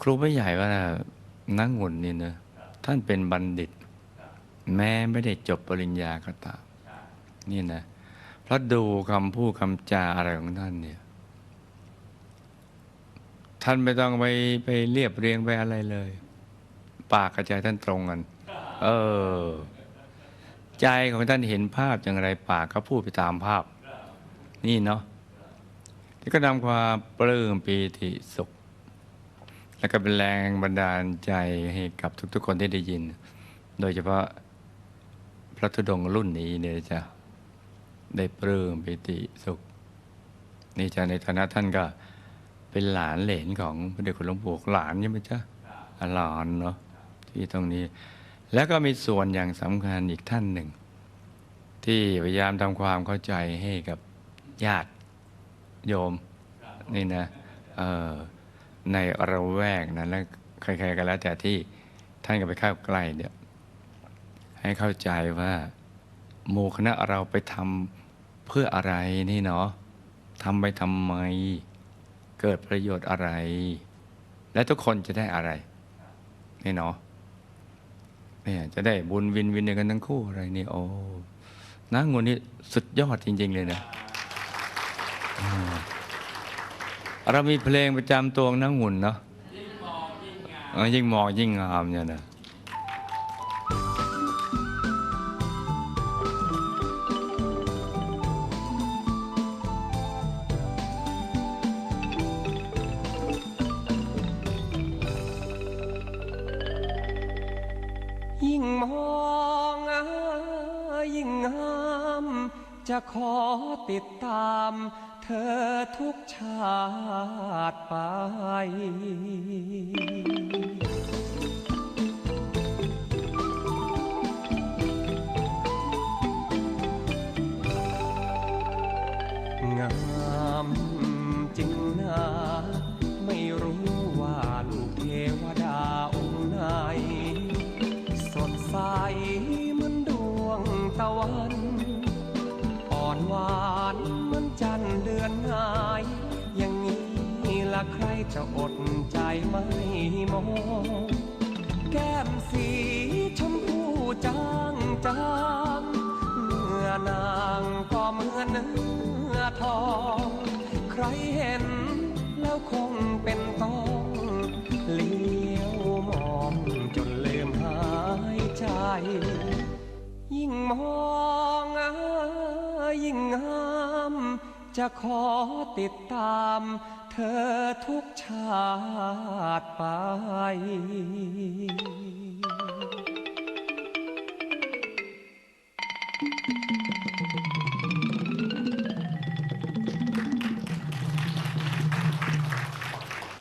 ครูไม่ใหญ่ว่านักงุนนี่นะท่านเป็นบัณฑิต แม้ไม่ได้จบปริญญาก็ตามนี่นะเพราะดูคำพูดคำจาอะไรของท่านเนี่ย ท่านไม่ต้องไปไปเรียบเรียงไปอะไรเลย ปากกระจายท่านตรงกัน เออ ใจของท่านเห็นภาพอย่างไรปากก็พูดไปตามภาพ นี่เนาะที่ก็นำความปลื้มปีติสุข แล้วก็เป็นแรงบันดาลใจให้กับทุกๆคนที่ได้ยิน โดยเฉพาะพระธุดงค์รุ่นนี้เนี่ยจะได้ปลื้มปิติสุข นี่จะในฐานะท่านก็เป็นหลานเหลนของพระเดชคุณหลวงปู่หลานใช่ไหมจ๊ะหลานเนาะที่ตรงนี้ แล้วก็มีส่วนอย่างสำคัญอีกท่านหนึ่ง ที่พยายามทำความเข้าใจให้กับญาติโยมนี่นะเอ่อ ในระแวกนั้นแล้วใครๆก็แล้วแต่ที่ท่านก็ไปเข้าใกล้เนี่ยให้เข้าใจว่าหมู่คณะเราไปทำเพื่ออะไรนี่เนาะทำไปทำไม เกิดประโยชน์อะไร และทุกคนจะได้อะไร นี่เนาะเนี่ยจะได้บุญวินวินกันทั้งคู่อะไรนี่โอ้นางงูนี่สุดยอดจริง ๆ เลยนะ เรามีเพลงประจำตัวนางหุ่นเนาะเออยิ่งมองยิ่งงามเนี่ยนะยิ่งมองยิ่งงาม จะขอติดตามเธอทุกชาติไป อนหาย อย่างนี้ละใครจะอดใจไม่มองแก้มสีชมพูจางจางเมื่อนางก็เหมือนเนื้อทอง ใครเห็นแล้วคงเป็นต้องเลี้ยวมองจนลืมหายใจ ยิ่งมองอะยิ่งงา จะขอติดตามเธอทุกชาติไป